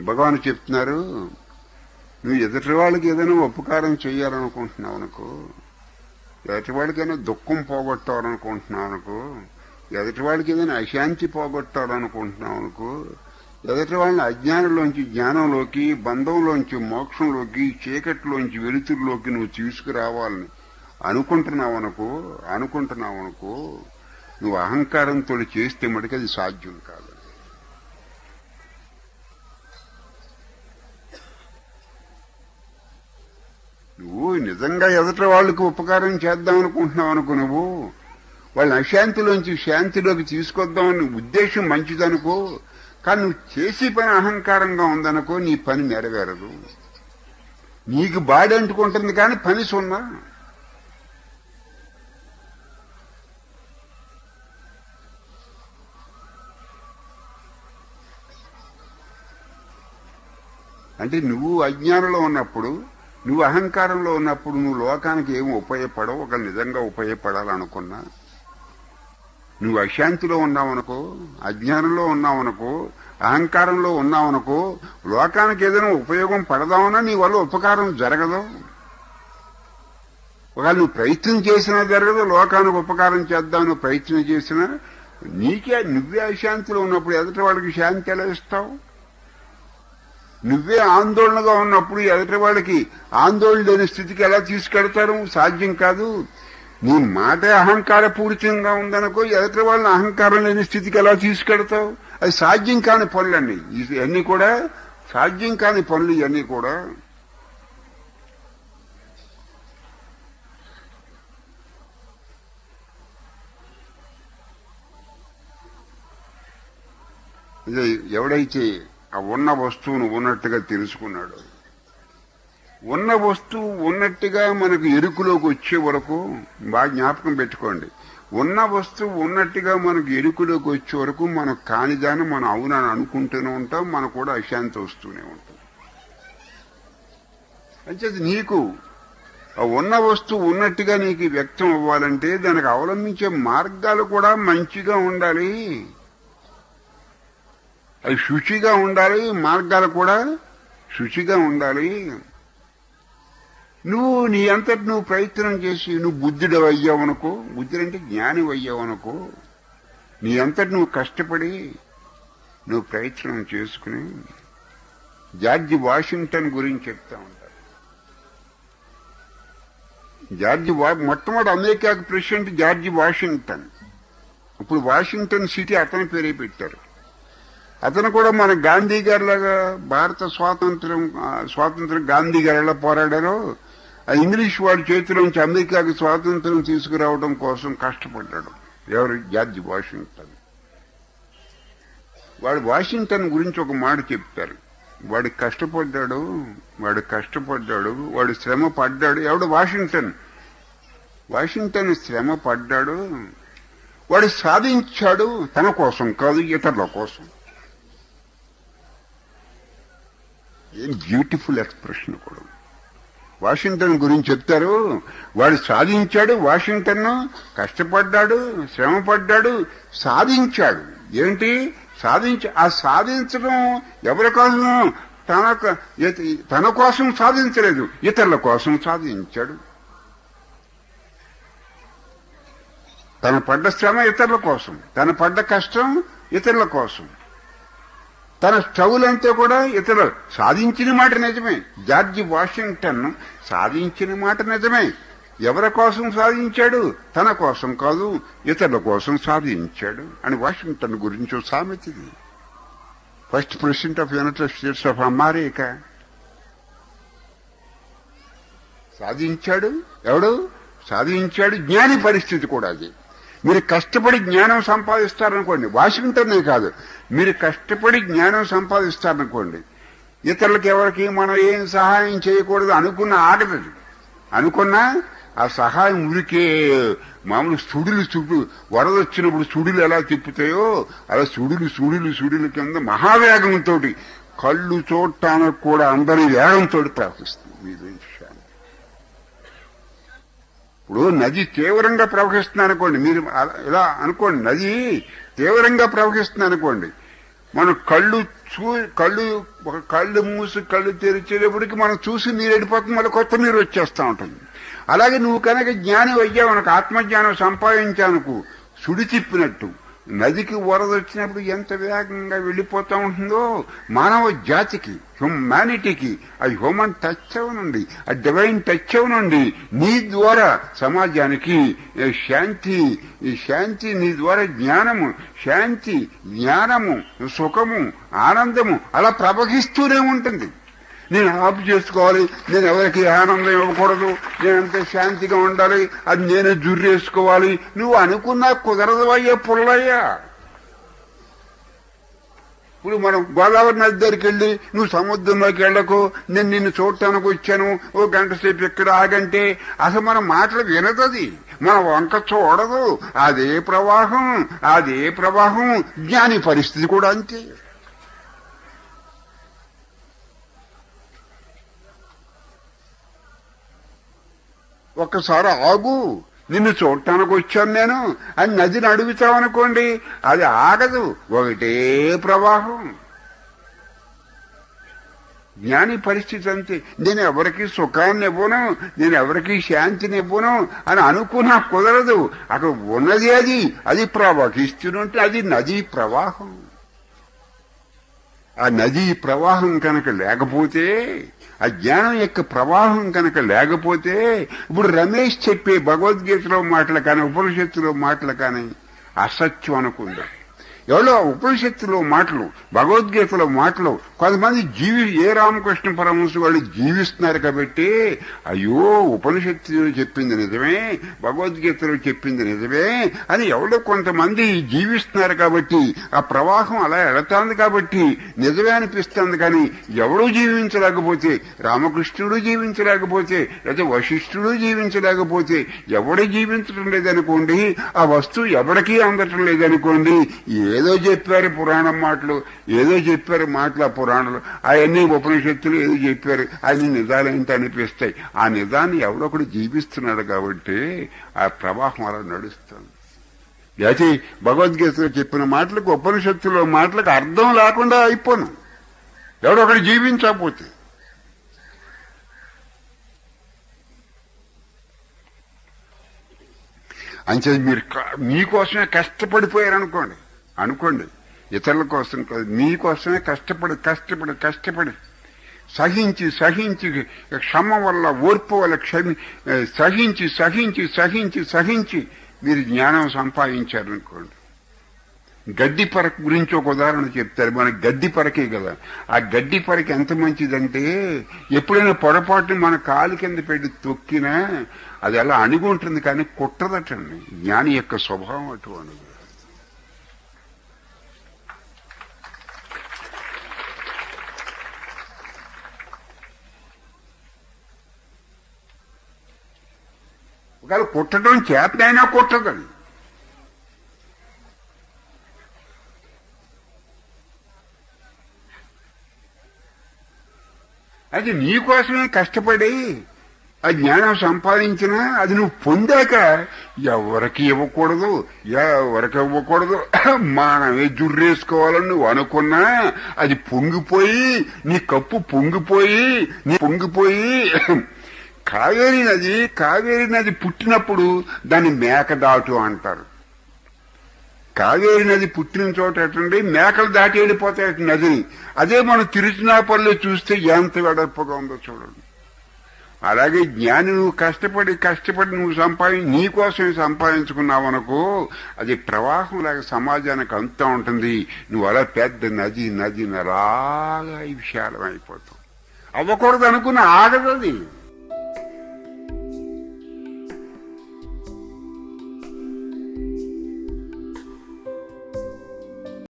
భగవాన్ చెప్తున్నారు నువ్వు ఎదుటి వాళ్ళకి ఏదైనా ఉపకారం చేయాలనుకుంటున్నావు అనుకో ఎదుటి వాడికైనా దుఃఖం పోగొట్టాలనుకుంటున్నావు అనుకో ఎదుటి ఏదైనా అశాంతి పోగొట్టాలనుకుంటున్నావు అనుకో ఎదుటి వాళ్ళని అజ్ఞానంలోంచి జ్ఞానంలోకి బంధంలోంచి మోక్షంలోకి చీకటిలోంచి వెలుతురులోకి నువ్వు తీసుకురావాలని అనుకుంటున్నావు అనుకో అనుకుంటున్నావు అనుకో నువ్వు అహంకారంతో చేస్తే మటుకు అది సాధ్యం కాదు. నువ్వు నిజంగా ఎదుట వాళ్ళకి ఉపకారం చేద్దాం అనుకుంటున్నావు అనుకో నువ్వు. వాళ్ళని అశాంతిలోంచి శాంతిలోకి తీసుకొద్దామని ఉద్దేశం మంచిదనుకో. కానీ నువ్వు చేసే పని అహంకారంగా ఉందనుకో నీ పని నెరవేరదు. నీకు బాడీ అంటుకుంటుంది కానీ పని సున్నా. అంటే నువ్వు అజ్ఞానంలో ఉన్నప్పుడు నువ్వు అహంకారంలో ఉన్నప్పుడు నువ్వు లోకానికి ఏమి ఉపయోగపడవు ఒక నిజంగా ఉపయోగపడాలనుకున్నా. నువ్వు అశాంతిలో ఉన్నావనుకో అజ్ఞానంలో ఉన్నావనుకో అహంకారంలో ఉన్నావనుకో లోకానికి ఏదైనా ఉపయోగం పడదామన్నా నీ వల్ల ఉపకారం జరగదు. ఒకవేళ నువ్వు ప్రయత్నం చేసినా జరగదు లోకానికి ఉపకారం చేద్దామని ప్రయత్నం చేసినా నీకే నువ్వే అశాంతిలో ఉన్నప్పుడు ఎదుటి వాళ్ళకి శాంతి ఎలా ఇస్తావు? నువ్వే ఆందోళనగా ఉన్నప్పుడు ఎదుటి వాళ్ళకి ఆందోళన లేని స్థితికి ఎలా తీసుకెడతారు? సాధ్యం కాదు. నీ మాట అహంకారపూరితంగా ఉందనుకో ఎదుటి వాళ్ళని అహంకారం లేని స్థితికి ఎలా తీసుకెడతావు? అది సాధ్యం కాని పనులండి ఇవన్నీ కూడా సాధ్యం కాని పనులు ఇవన్నీ కూడా. ఎవడైతే ఆ ఉన్న వస్తువును ఉన్నట్టుగా తెలుసుకున్నాడు. ఉన్న వస్తువు ఉన్నట్టుగా మనకు ఎరుకులోకి వచ్చే వరకు బాగా జ్ఞాపకం పెట్టుకోండి. ఉన్న వస్తువు ఉన్నట్టుగా మనకు ఎరుకులోకి వచ్చే వరకు మనం కానిదాన్ని మనం అవునని అనుకుంటూనే ఉంటాం మనకు కూడా అశాంతి వస్తూనే ఉంటాం అంచేది నీకు ఆ ఉన్న వస్తువు ఉన్నట్టుగా నీకు వ్యక్తం అవ్వాలంటే దానికి అవలంబించే మార్గాలు కూడా మంచిగా ఉండాలి. అవి శుచిగా ఉండాలి మార్గాలు కూడా శుచిగా ఉండాలి. నువ్వు నీ అంతటి నువ్వు ప్రయత్నం చేసి నువ్వు బుద్ధుడు అయ్యావనుకో బుద్ధుడు అంటే జ్ఞాని అయ్యావనుకో నీ అంతటి నువ్వు కష్టపడి నువ్వు ప్రయత్నం చేసుకుని జార్జి వాషింగ్టన్ గురించి చెప్తా ఉంటారు. జార్జి మొట్టమొదటి అమెరికాకు ప్రెసిడెంట్ జార్జి వాషింగ్టన్. ఇప్పుడు వాషింగ్టన్ సిటీ అతని పేరే పెట్టారు. అతను కూడా మన గాంధీ గారిలాగా భారత స్వాతంత్రం స్వాతంత్రం గాంధీ గారు ఎలా పోరాడారో. ఆ ఇంగ్లీష్ వాడి చేతిలోంచి అమెరికాకి స్వాతంత్రం తీసుకురావడం కోసం కష్టపడ్డాడు. ఎవరు? George Washington. వాడు వాషింగ్టన్ గురించి ఒక మాట చెప్తారు. వాడు కష్టపడ్డాడు వాడు కష్టపడ్డాడు వాడు శ్రమ పడ్డాడు. ఎవడు? వాషింగ్టన్. వాషింగ్టన్ శ్రమ పడ్డాడు. వాడు సాధించాడు తన కోసం కాదు ఇతరుల కోసం. ఏం బ్యూటిఫుల్ ఎక్స్ప్రెషన్ కూడా. వాషింగ్టన్ గురించి చెప్తారు వాడు సాధించాడు వాషింగ్టన్ కష్టపడ్డాడు శ్రమ పడ్డాడు సాధించాడు. ఏంటి? సాధించ ఆ సాధించడం ఎవరి కోసం? తన తన కోసం సాధించలేదు ఇతరుల కోసం సాధించాడు. తన పడ్డ శ్రమ ఇతరుల కోసం తన పడ్డ కష్టం ఇతరుల కోసం. తన స్టౌలంతా కూడా ఇతరులు సాధించిన మాట నిజమే. జార్జి వాషింగ్టన్ సాధించిన మాట నిజమే. ఎవరి కోసం సాధించాడు? తన కోసం కాదు ఇతరుల కోసం సాధించాడు అని వాషింగ్టన్ గురించి సామెతిది. First president of United States of America సాధించాడు? ఎవడు? సాధించాడు జ్ఞాని పరిస్థితి కూడా అది. మీరు కష్టపడి జ్ఞానం సంపాదిస్తారనుకోండి వాషింగ్టన్నే కాదు మీరు కష్టపడి జ్ఞానం సంపాదిస్తారనుకోండి ఇతరులకు ఎవరికి మనం ఏం సహాయం చేయకూడదు అనుకున్న ఆగదు. అనుకున్నా ఆ సహాయం ఉరికే మామూలు సుడులు చుట్టూ వరద వచ్చినప్పుడు సుడులు ఎలా తిప్పుతాయో అలా సుడులు సుడులు సుడులు కింద మహావేగంతో కళ్ళు చూడటానికి కూడా అందరి వేగంతో ప్రవహిస్తుంది. మీ ఇప్పుడు నది తీవ్రంగా ప్రవహిస్తుంది అనుకోండి. మీరు అలా- ఇలా అనుకోండి. నది తీవ్రంగా ప్రవహిస్తుంది అనుకోండి. మనం కళ్ళు చూ కళ్ళు ఒక కళ్ళు మూసి కళ్ళు తెరిచేటప్పటికి మనం చూసి నీరు వెళ్ళిపోతుంది. మళ్ళీ కొత్త నీరు వచ్చేస్తూ ఉంటుంది. అలాగే నువ్వు కనుక జ్ఞానం అయ్యావు మనకు ఆత్మజ్ఞానం సంపాదించానుకు సుడి తిప్పినట్టు నదికి వరద వచ్చినప్పుడు ఎంత వేగంగా వెళ్ళిపోతూ ఉంటుందో మానవ జాతికి హ్యుమానిటీకి ఆ హ్యూమన్ టచ్ అవునండి ఆ డివైన్ టచ్ అవునండి నీ ద్వారా సమాజానికి శాంతి ఈ శాంతి నీ ద్వారా జ్ఞానము శాంతి జ్ఞానము సుఖము ఆనందము అలా ప్రవహిస్తూనే ఉంటుంది. నేను ఆపు చేసుకోవాలి. నేను ఎవరికి ఆనందం ఇవ్వకూడదు. నేనంత శాంతిగా ఉండాలి అది నేనే జుర్రేసుకోవాలి నువ్వు అనుకున్నా కుదరదు అయ్యా పుల్లయ్యా. ఇప్పుడు మనం గోదావరి నది దగ్గరికి వెళ్ళి నువ్వు సముద్రంలోకి వెళ్ళకు నేను నిన్ను చూడటానికి వచ్చాను ఓ గంట సేపు ఇక్కడ ఆగంటే అసలు మన మాటలు వినదది. మన వంక చూడదు. అదే ప్రవాహం అదే ప్రవాహం జ్ఞాని పరిస్థితి కూడా అంతే. ఒక్కసారి ఆగు. నిన్ను చూడటానికి వచ్చాను నేను. అని నదిని అడుగుతావనుకోండి అది ఆగదు. ఒకటే ప్రవాహం. జ్ఞాని పరిస్థితి అంతే. నేను ఎవరికి సుఖాన్ని ఇవ్వను నేను ఎవరికి శాంతిని ఇవ్వను అని అనుకున్నా కుదరదు. అక్కడ ఉన్నది అది. అది ప్రవహిస్తుంటే అది నదీ ప్రవాహం. ఆ నదీ ప్రవాహం కనుక లేకపోతే ఆ జ్ఞానం యొక్క ప్రవాహం కనుక లేకపోతే ఇప్పుడు రమేష్ చెప్పే భగవద్గీతలో మాటలు కానీ ఉపనిషత్తులో మాటలు కానీ అసత్యం అనుకుందాం. ఎవరో ఉపనిషత్తులో మాటలు భగవద్గీతలో మాటలు. కొంతమంది జీవి ఏ రామకృష్ణ పరమహంస వాళ్ళు జీవిస్తున్నారు కాబట్టి అయ్యో ఉపనిషత్తులో చెప్పింది నిజమే భగవద్గీతలో చెప్పింది నిజమే అని ఎవరో కొంతమంది జీవిస్తున్నారు కాబట్టి ఆ ప్రవాహం అలా ఎడతాంది కాబట్టి నిజమే అనిపిస్తుంది కానీ ఎవడూ జీవించలేకపోతే రామకృష్ణుడు జీవించలేకపోతే లేదా వశిష్ఠుడు జీవించలేకపోతే ఎవడు జీవించడం లేదనుకోండి ఆ వస్తువు ఎవడికి అందటం లేదనుకోండి ఏదో చెప్పారు పురాణం మాటలు ఏదో చెప్పారు మాటలు ఆ పురాణాలు. అవన్నీ ఉపనిషత్తులు ఏదో చెప్పారు. అన్ని నిజాలేంటి అనిపిస్తాయి. ఆ నిజాన్ని ఎవడొకడు జీవిస్తున్నాడు కాబట్టి ఆ ప్రవాహం అలా నడుస్తుంది. అయితే భగవద్గీతలో చెప్పిన మాటలకు ఉపనిషత్తులో మాటలకు అర్థం లేకుండా అయిపోను. ఎవడొకడు జీవించకపోతే. అంచేది మీరు మీకోసమే కష్టపడిపోయారనుకోండి. అనుకోండి. ఇతరుల కోసం కాదు మీకోసమే కష్టపడి కష్టపడి కష్టపడి. సహించి సహించి క్షమ వల్ల ఓర్పు వల్ల క్షమి సహించి సహించి సహించి సహించి మీరు జ్ఞానం సంపాదించారనుకోండి. గడ్డి పరక గురించి ఒక ఉదాహరణ చెప్తారు. మన గడ్డి పరకే కదా. ఆ గడ్డి పరక ఎంత మంచిదంటే ఎప్పుడైనా పొరపాటుని మన కాలు కింద పెట్టి తొక్కినా అది అలా అణుగుంటుంది కానీ కుట్టదటండి జ్ఞాని యొక్క స్వభావం అటువంటిది. ఒకవేళ కుట్టడం చేతనైనా కుట్టదండి అది నీకోసమే కష్టపడి ఆ జ్ఞానం సంపాదించినా అది నువ్వు పొందాక ఎవరికి ఇవ్వకూడదు ఎవరికి ఇవ్వకూడదు. మానవే జుర్రేసుకోవాలని నువ్వు అనుకున్నా అది పొంగిపోయి నీ కప్పు పొంగిపోయి నీ పొంగిపోయి కావేరి నది కావేరి నది పుట్టినప్పుడు దాన్ని మేకదాటు అంటారు. కావేరి నది పుట్టిన చోట ఎట్టండి మేకలు దాటి వెళ్ళిపోతాయి నదిని. అదే మనం తిరుచినాపల్లి చూస్తే ఎంత వెడల్పుగా ఉందో చూడండి. అలాగే జ్ఞాని నువ్వు కష్టపడి కష్టపడి నువ్వు సంపాది నీకోసమే సంపాదించుకున్నావు అనుకో అది ప్రవాహం లాగా సమాజానికి అంతా ఉంటుంది. నువ్వు అలా పెద్ద నది నది నరాగా విశాలం అయిపోతావు అవ్వకూడదు అనుకున్న ఆగదు అది